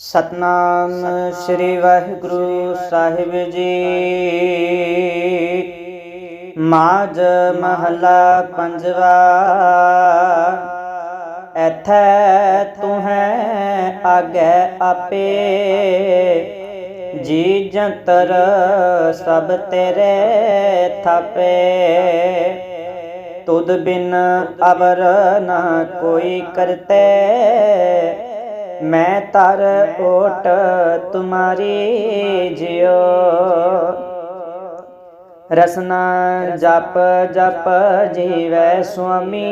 ਸਤਨਾਮ ਸ੍ਰੀ ਵਾਹਿਗੁਰੂ ਸਾਹਿਬ ਜੀ। ਮਾਝ ਮਹਲਾ ਪੰਜਵਾ। ਐਥੈ ਤੂੰ ਹੈ ਆਗੇ ਆਪੇ। ਜੀ ਜੰਤਰ ਸਭ ਤੇਰੇ ਥਾਪੇ। ਤੁਧ ਬਿਨ ਅਵਰ ਨਾ ਕੋਈ ਕਰਤੇ। ਮੈਂ ਤਰ ਓਟ ਤੁਮਾਰੀ ਜਿਉ ਰਸਨਾ ਜਪ ਜਪ ਜੀਵੈ ਸੁਆਮੀ।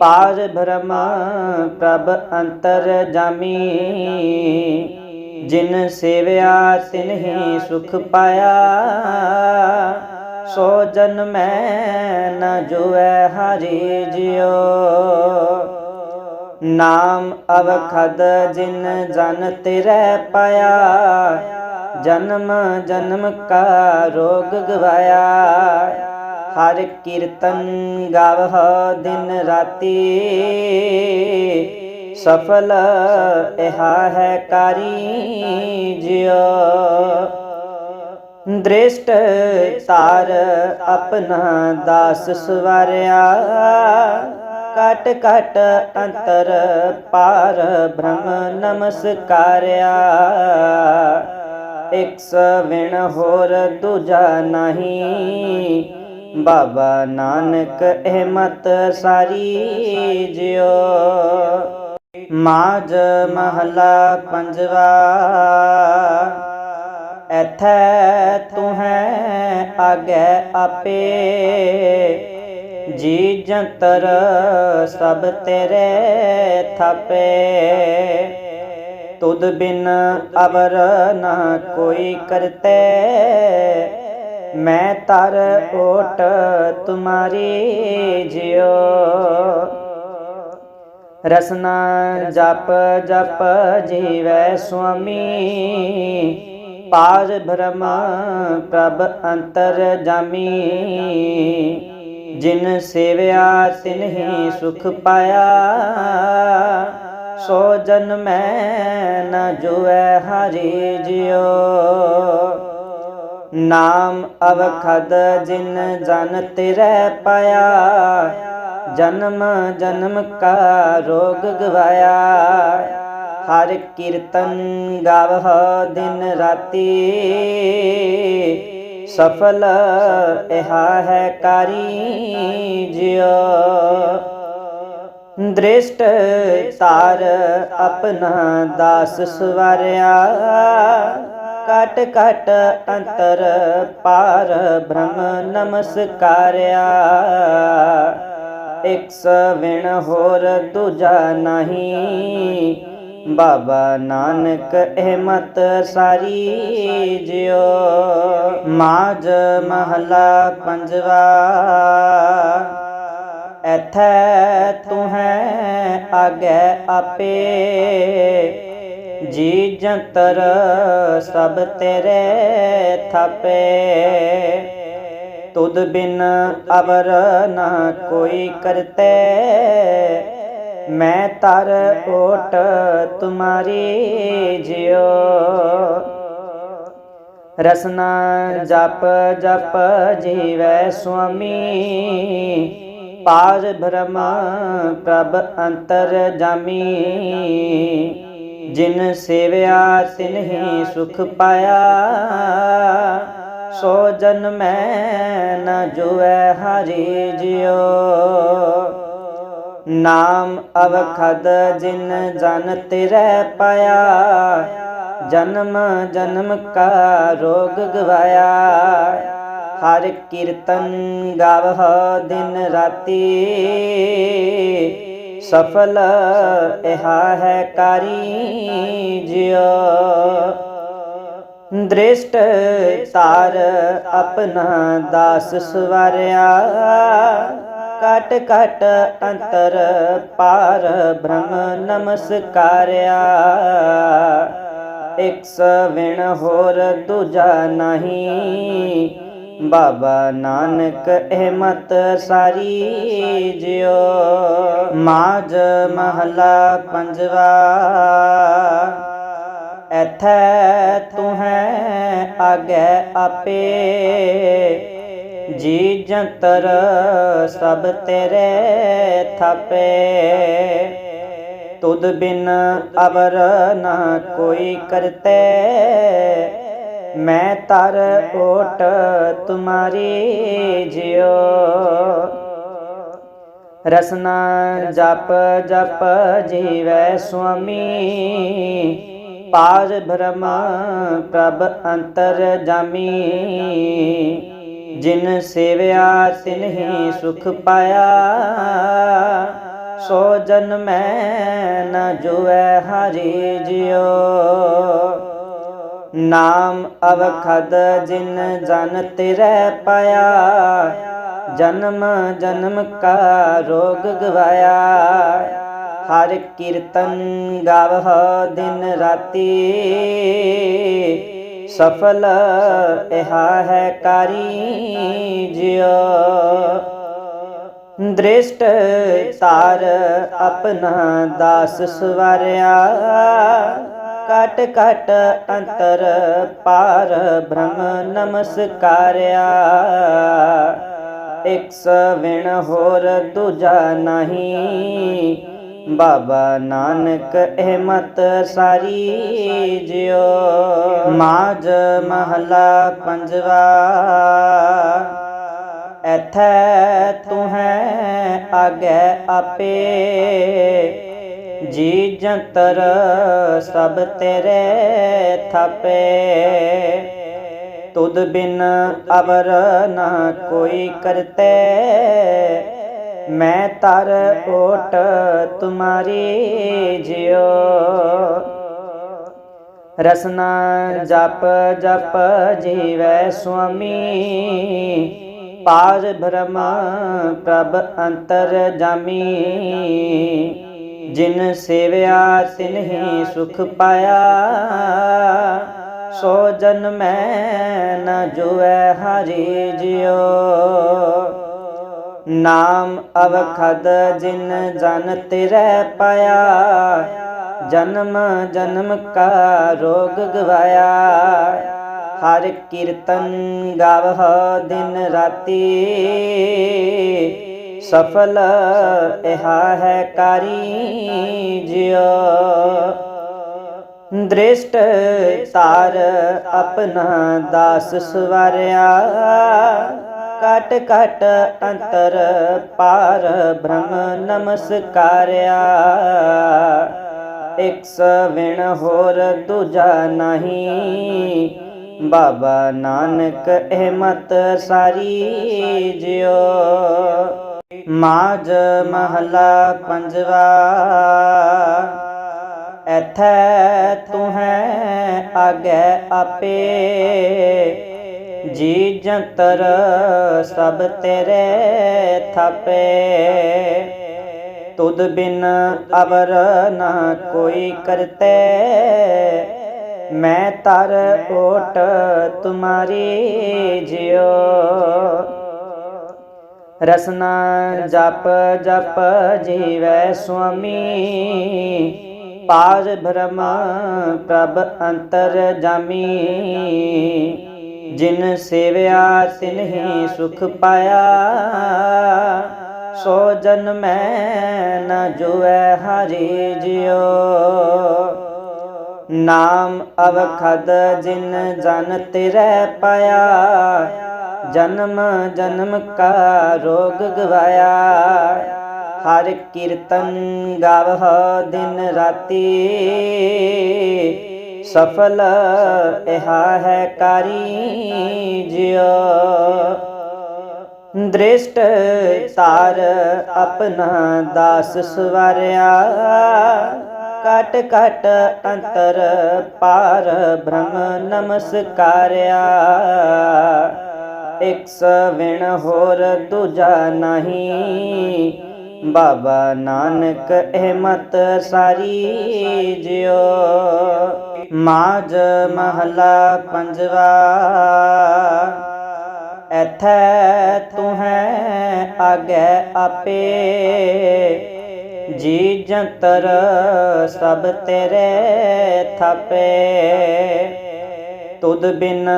ਪਾਰ ਬ੍ਰਹਮ ਪ੍ਰਭ ਅੰਤਰ ਜਾਮੀ। ਜਿਨ ਸੇਵਿਆ ਤਿਨ ਹੀ ਸੁਖ ਪਾਇਆ। ਸੋ ਜਨ ਮੈਂ ਨ ਜੁਐ ਹਰੀ ਜਿਉ ਨਾਮ ਅਵਖਦ ਜਿਨ ਜਨ ਤੇਰੇ ਪਾਇਆ, ਜਨਮ ਜਨਮ ਕਾ ਰੋਗ ਗਵਾਇਆ। ਹਰ ਕੀਰਤਨ ਗਾਵਹ ਦਿਨ ਰਾਤੀ, ਸਫਲ ਇਹਾ ਹੈ ਕਾਰੀ ਜਿਉ। ਦ੍ਰਿਸ਼ਟ ਤਾਰ ਆਪਣਾ ਦਾਸ ਸਵਾਰਿਆ ਕਟ ਕਟ ਅੰਤਰ ਪਾਰ ਬ੍ਰਹਮ ਨਮਸਕਾਰਿਆ। ਇਕ ਸਵਿਣ ਹੋਰ ਦੂਜਾ ਨਹੀਂ। ਬਾਬਾ ਨਾਨਕ ਅਹਿਮਤ ਸਾਰੀ ਜਿਉ। ਮਾਝ ਮਹਲਾ ਪੰਜਵਾ। ਐਥੈ ਤੂੰ ਹੈ ਆਗੇ ਆਪੇ। ਜੀ ਜੰਤਰ ਸਭ ਤੇਰੇ ਥਾਪੇ। ਤੁਧ ਬਿਨ ਅਵਰ ਨਾ ਕੋਈ ਕਰਤੇ। ਮੈਂ ਤਰ ਓਟ ਤੁਮਾਰੀ ਜਿਉ। ਰਸਨਾ ਜਪ ਜਪ ਜੀਵੈ ਸੁਆਮੀ। ਪਾਰ ਬ੍ਰਹਮ ਪ੍ਰਭ ਅੰਤਰ ਜਾਮੀ। ਜਿਨ ਸੇਵਿਆ ਤਿਨ ਹੀ ਸੁਖ ਪਾਇਆ। ਸੋ ਜਨ ਮੈਂ ਨ ਜੁਐ ਹਰੀ ਜਿਉ। ਨਾਮ ਅਵਖਦ ਜਿਨ ਜਨ ਤੇਰੇ ਪਾਇਆ। ਜਨਮ ਜਨਮ ਕਾ ਰੋਗ ਗਵਾਇਆ। ਹਰ ਕੀਰਤਨ ਗਾਵਹ ਦਿਨ ਰਾਤੀ। ਸਫਲ ਇਹਾ ਹੈ ਕਾਰੀ ਜਿਉ। ਦ੍ਰਿਸ਼ਟ ਤਾਰ ਆਪਣਾ ਦਾਸ ਸਵਾਰਿਆ। ਕਟ ਕਟ ਅੰਤਰ ਪਾਰ ਬ੍ਰਹਮ ਨਮਸਕਾਰਿਆ। ਇਕ ਸਵਿਣ ਹੋਰ ਦੂਜਾ ਨਹੀਂ। ਬਾਬਾ ਨਾਨਕ ਅਹਿਮਤ ਸਾਰੀ ਜਿਉ। ਮਾਝ ਮਹਲਾ ਪੰਜਵਾ। ਐਥੈ ਤੂੰ ਹੈ ਆਗੇ ਆਪੇ। ਜੀ ਜੰਤਰ ਸਭ ਤੇਰੇ ਥਾਪੇ। ਤੁਧ ਬਿਨ ਅਵਰ ਨਾ ਕੋਈ ਕਰਤੇ। ਮੈਂ ਤਰ ਓਟ ਤੁਮਾਰੀ ਜਿਉ ਰਸਨਾ ਜਪ ਜਪ ਜੀਵੈ ਸੁਆਮੀ। ਪਾਰ ਬ੍ਰਹਮ ਪ੍ਰਭ ਅੰਤਰ ਜਾਮੀ। ਜਿਨ ਸੇਵਿਆ ਤਿਨ ਹੀ ਸੁਖ ਪਾਇਆ। ਸੋ ਜਨ ਮੈਂ ਨ ਜੁਐ ਹਰੀ ਜਿਉ ਨਾਮ ਅਵਖਦ ਜਿਨ ਜਨ ਤੇਰੇ ਪਾਇਆ, ਜਨਮ ਜਨਮ ਕਾ ਰੋਗ ਗਵਾਇਆ। ਹਰ ਕੀਰਤਨ ਗਾਵਹ ਦਿਨ ਰਾਤੀ, ਸਫਲ ਇਹਾ ਹੈ ਕਾਰੀ ਜਿਉ। ਦ੍ਰਿਸ਼ਟ ਤਾਰ ਆਪਣਾ ਦਾਸ ਸਵਰਿਆ ਕਟ ਕਟ ਅੰਤਰ ਪਾਰ ਬ੍ਰਹਮ ਨਮਸਕਾਰਿਆ। ਇਕ ਸਵਿਣ ਹੋਰ ਦੂਜਾ ਨਹੀਂ। ਬਾਬਾ ਨਾਨਕ ਅਹਿਮਤ ਸਾਰੀ ਜਿਉ। ਮਾਝ ਮਹਲਾ ਪੰਜਵਾ। ਐਥੈ ਤੂੰ ਹੈ ਆਗੇ ਆਪੇ। ਜੀ ਜੰਤਰ ਸਭ ਤੇਰੇ ਥਾਪੇ। ਤੁਧ ਬਿਨ ਅਵਰ ਨਾ ਕੋਈ ਕਰਤੇ। ਮੈਂ ਤਰ ਓਟ ਤੁਮਾਰੀ ਜਿਉ। ਰਸਨਾ ਜਪ ਜਪ ਜੀਵੈ ਸੁਆਮੀ। ਪਾਰ ਬ੍ਰਹਮ ਪ੍ਰਭ ਅੰਤਰ ਜਾਮੀ। ਜਿਨ ਸੇਵਿਆ, ਤਿਨ ਹੀ ਸੁਖ ਪਾਇਆ। ਸੋ ਜਨ ਮੈਂ ਨ ਜੁਐ ਹਰੀ ਜਿਉ। ਨਾਮ ਅਵਖਦ ਜਿਨ ਜਨ ਤਿਰੈ ਪਾਇਆ। ਜਨਮ ਜਨਮ ਕਾ ਰੋਗ ਗਵਾਇਆ। ਹਰ ਕੀਰਤਨ ਗਾਵਹ ਦਿਨ ਰਾਤੀ। ਸਫਲ ਇਹਾ ਹੈ ਕਾਰੀ ਦ੍ਰਿਸ਼ਟ ਤਾਰ ਆਪਣਾ ਦਾਸ ਸਵਾਰਿਆ। ਕਟ ਕਟ ਅੰਤਰ ਪਾਰ ਬ੍ਰਹਮ ਨਮਸਕਾਰਿਆ। ਇਕ ਸਵਿਣ ਹੋਰ ਦੂਜਾ ਨਹੀਂ। ਬਾਬਾ ਨਾਨਕ ਅਹਿਮਤ ਸਾਰੀ ਜਿਉ। ਮਾਜ ਮਹਲਾ ਪੰਜਵਾ। ਐਥੈ ਤੂੰ ਹੈ ਆਗੇ ਆਪੇ। ਜੀ ਜੰਤਰ ਸਭ ਤੇਰੇ ਥਾਪੇ। ਤੁਧ ਬਿਨ ਅਵਰ ਨਾ ਕੋਈ ਕਰਤੇ। ਮੈਂ ਤਰ ਓਟ ਤੁਮਾਰੀ ਜਿਉ। ਰਸਨਾ ਜਪ ਜਪ ਜੀਵੈ ਸੁਆਮੀ। ਪਾਰ ਬ੍ਰਹਮ ਪ੍ਰਭ ਅੰਤਰ ਜਾਮੀ। ਜਿਨ ਸੇਵਿਆ ਤਿਨ ਹੀ ਸੁਖ ਪਾਇਆ। ਸੋ ਜਨ ਮੈਂ ਨ ਜੁਐ ਹਰੀ ਜਿਉ। ਨਾਮ ਅਵਖਦ ਜਿਨ ਜਨ ਤਿਰੈ ਪਾਇਆ, ਜਨਮ ਜਨਮ ਕਾ ਰੋਗ ਗਵਾਇਆ। ਹਰ ਕੀਰਤਨ ਗਾਵਹ ਦਿਨ ਰਾਤੀ, ਸਫਲ ਇਹਾ ਹੈ ਕਾਰੀ ਜਿਉ। ਦ੍ਰਿਸ਼ਟ ਤਾਰ ਆਪਣਾ ਦਾਸ ਸਵਰਿਆ ਕਟ ਕਟ ਅੰਤਰ ਪਾਰ ਬ੍ਰਹਮ ਨਮਸਕਾਰਿਆ। ਇਕ ਸਵਿਣ ਹੋਰ ਦੂਜਾ ਨਹੀਂ। ਬਾਬਾ ਨਾਨਕ ਅਹਿਮਤ ਸਾਰੀ ਜਿਉ। ਮਾਜ ਮਹਲਾ ਪੰਜਵਾ। ਐਥੈ ਤੂੰ ਹੈ ਆਗੇ ਆਪੇ। ਜੀ ਜੰਤਰ ਸਭ ਤੇਰੇ ਥਾਪੇ। ਤੁਧ ਬਿਨ ਅਵਰ ਨਾ ਕੋਈ ਕਰਤੇ। ਮੈਂ ਤਰ ਓਟ ਤੁਮਾਰੀ ਜਿਉ। ਰਸਨਾ ਜਪ ਜਪ ਜੀਵੈ ਸੁਆਮੀ। ਪਾਰ ਬ੍ਰਹਮ ਪ੍ਰਭ ਅੰਤਰ ਜਾਮੀ। ਜਿਨ ਸੇਵਿਆ, ਤਿਨ ਹੀ ਸੁਖ ਪਾਇਆ। ਸੋ ਜਨ ਮੈਂ ਨ ਜੁਐ ਹਰੀ ਜਿਉ। ਨਾਮ ਅਵਖਦ ਜਿਨ ਜਨ ਤਿਰੈ ਪਾਇਆ। ਜਨਮ ਜਨਮ ਕਾ ਰੋਗ ਗਵਾਇਆ। ਹਰ ਕੀਰਤਨ ਗਾਵਹ ਦਿਨ ਰਾਤੀ। ਸਫਲ ਇਹਾ ਹੈ ਕਾਰੀ ਜਿਉ। ਦ੍ਰਿਸ਼ਟ ਤਾਰ ਆਪਣਾ ਦਾਸ ਸਵਾਰਿਆ। ਕਟ ਕਟ ਅੰਤਰ ਪਾਰ ਬ੍ਰਹਮ ਨਮਸਕਾਰਿਆ। ਇਕ ਸਵਿਣ ਹੋਰ ਦੂਜਾ ਨਹੀਂ। ਬਾਬਾ ਨਾਨਕ ਅਹਿਮਤ ਸਾਰੀ ਜਿਉ। ਮਾਜ ਮਹਲਾ ਪੰਜਵਾ, ਐਥੈ ਤੂੰ ਹੈ ਆਪੇ। ਜੀ ਜੰਤਰ ਸਭ ਤੇਰੇ ਥਾਪੇ। ਤੁਧ ਬਿਨ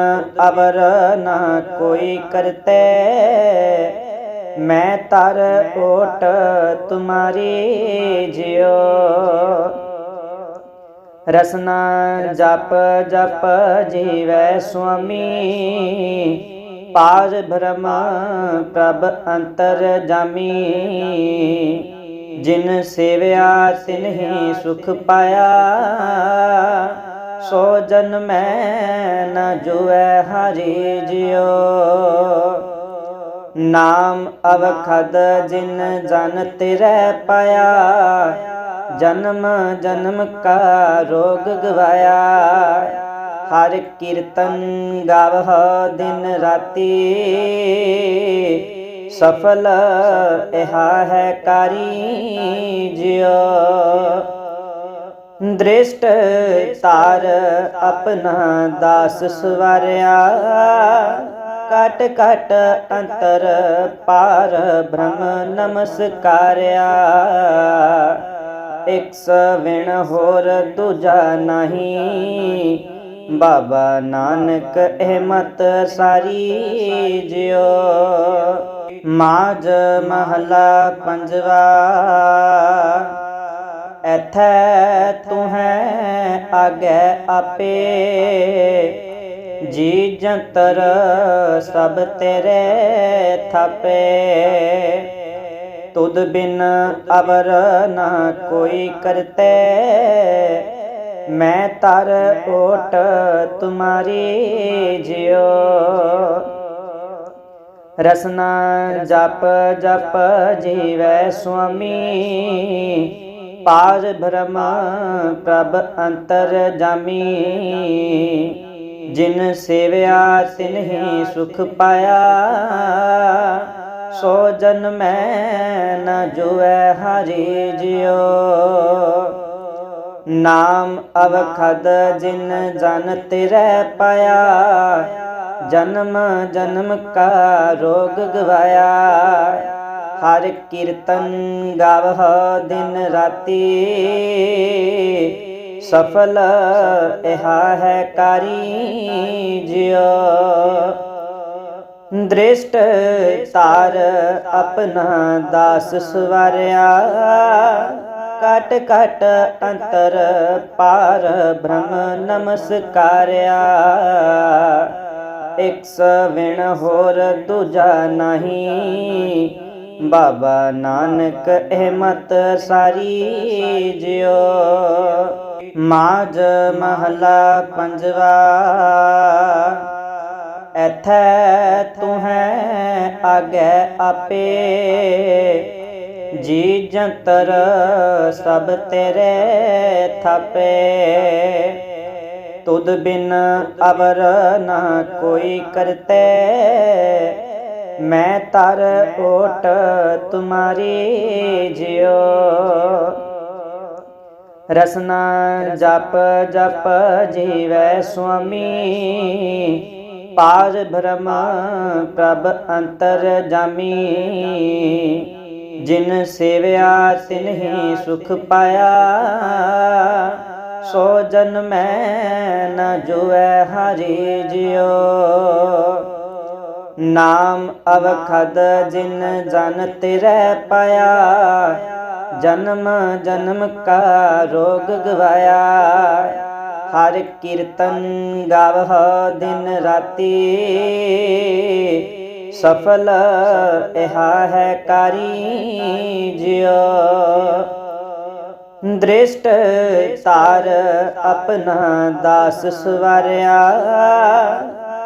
ਅਵਰ ਨਾ ਕੋਈ ਕਰਤੇ। ਮੈਂ ਤਰ ਓਟ ਤੁਮਾਰੀ ਜਿਉ। ਰਸਨਾ ਜਪ ਜਪ ਜੀਵੈ ਸੁਆਮੀ। ਪਾਰ ਬ੍ਰਹਮ ਪ੍ਰਭ ਅੰਤਰ ਜਾਮੀ। ਜਿਨ ਸੇਵਿਆ ਤਿਨ ਹੀ ਸੁਖ ਪਾਇਆ। ਸੋ ਜਨ ਮੈਂ ਨ ਜੁਐ ਹਰੀ ਜਿਉ। ਨਾਮ ਅਵਖਦ ਜਿਨ ਜਨ ਤਿਰੈ ਪਾਇਆ। ਜਨਮ ਜਨਮ ਕਾ ਰੋਗ ਗਵਾਇਆ। ਹਰ ਕੀਰਤਨ ਗਾਵਹ ਦਿਨ ਰਾਤੀ। ਸਫਲ ਇਹਾ ਹੈ ਕਾਰੀ ਜਿਉ। ਦ੍ਰਿਸ਼ਟ ਤਾਰ ਆਪਣਾ ਦਾਸ ਸਵਾਰਿਆ। ਕਟ ਕਟ ਅੰਤਰ ਪਾਰ ਬ੍ਰਹਮ ਨਮਸਕਾਰਿਆ। ਇੱਕ ਸਵਿਣ ਹੋਰ ਦੂਜਾ ਨਹੀਂ। ਬਾਬਾ ਨਾਨਕ ਅਹਿਮਤ ਸਾਰੀ ਜਿਉ। ਮਾਜ ਮਹਲਾ ਪੰਜਵਾ। ਐਥੈ ਤੂੰ ਹੈ ਆਗੇ ਆਪੇ। ਜੀ ਜੰਤਰ ਸਭ ਤੇਰੇ ਥਾਪੇ। ਤੁਧ ਬਿਨ ਅਵਰ ਨਾ ਕੋਈ ਕਰਤੇ। ਮੈਂ ਤਰ ਓਟ ਤੁਮਾਰੀ ਜਿਉ। ਰਸਨਾ ਜਪ ਜਪ ਜੀਵੈ ਸੁਆਮੀ। ਪਾਰ ਬ੍ਰਹਮ ਪ੍ਰਭ ਅੰਤਰ ਜਾਮੀ। ਜਿਨ ਸੇਵਿਆ ਤਿਨਹੀ ਸੁਖ ਪਾਇਆ। ਸੋ ਜਨ ਮੈਂ ਨ ਜੁਐ ਹਰੀ ਜਿਉ। ਨਾਮ ਅਵਖਦ ਜਿਨ ਜਨ ਤਿਰੈ ਪਾਇਆ। ਜਨਮ ਜਨਮ ਕਾ ਰੋਗ ਗਵਾਇਆ। ਹਰ ਕੀਰਤਨ ਗਾਵਹ ਦਿਨ ਰਾਤੀ। ਸਫਲ ਇਹਾ ਹੈ ਕਾਰੀ ਜਿਉ। ਦ੍ਰਿਸ਼ਟ ਤਾਰ ਆਪਣਾ ਦਾਸ ਸਵਾਰਿਆ। ਕਟ ਕਟ ਅੰਤਰ ਪਾਰ ਬ੍ਰਹਮ ਨਮਸਕਾਰਿਆ। ਇਕ ਸਵਿਣ ਹੋਰ ਦੂਜਾ ਨਹੀਂ। ਬਾਬਾ ਨਾਨਕ ਅਹਿਮਤ ਸਾਰੀ ਜਿਉ। ਮਾਜ ਮਹਲਾ ਪੰਜਵਾ। ਐਥੈ ਤੂੰ ਹੈ ਆਪੇ। ਜੀ ਜੰਤਰ ਸਭ ਤੇਰੇ ਥਾਪੇ। ਤੁਧ ਬਿਨ ਅਵਰ ਨਾ ਕੋਈ ਕਰਤੇ। ਮੈਂ ਤਰ ਓਟ ਤੁਮਾਰੀ ਜਿਉ। ਰਸਨਾ ਜਪ ਜਪ ਜੀਵੈ ਸੁਆਮੀ। ਪਾਰ ਬ੍ਰਹਮ ਪ੍ਰਭ ਅੰਤਰ ਜਾਮੀ। ਜਿਨ ਸੇਵਿਆ, ਤਿਨ ਹੀ ਸੁਖ ਪਾਇਆ। ਸੋ ਜਨ ਮੈਂ ਨ ਜੁਐ ਹਰੀ ਜਿਉ। ਨਾਮ ਅਵਖਦ ਜਿਨ ਜਨ ਤਿਰੈ ਪਾਇਆ। ਜਨਮ ਜਨਮ ਕਾ ਰੋਗ ਗਵਾਇਆ। ਹਰ ਕੀਰਤਨ ਗਾਵਹ ਦਿਨ ਰਾਤੀ। ਸਫਲ ਇਹਾ ਹੈ ਕਾਰੀ ਜਿਉ। ਦ੍ਰਿਸ਼ਟ ਤਾਰ ਆਪਣਾ ਦਾਸ ਸਵਾਰਿਆ।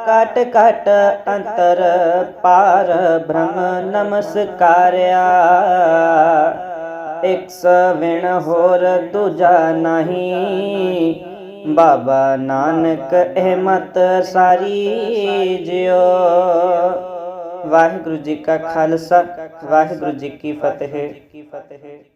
ਕਟ ਕਟ ਅੰਤਰ ਪਾਰ ਬ੍ਰਹਮ ਨਮਸਕਾਰਿਆ। ਇਕ ਸਵਿਣ ਹੋਰ ਦੂਜਾ ਨਹੀਂ। ਬਾਬਾ ਨਾਨਕ ਅਹਿਮਤ ਸਾਰੀ ਜਿਉ। ਵਾਹਿਗੁਰੂ ਜੀ ਕਾ ਖਾਲਸਾ ਵਾਹਿਗੁਰੂ ਜੀ ਕੀ ਫਤਿਹ।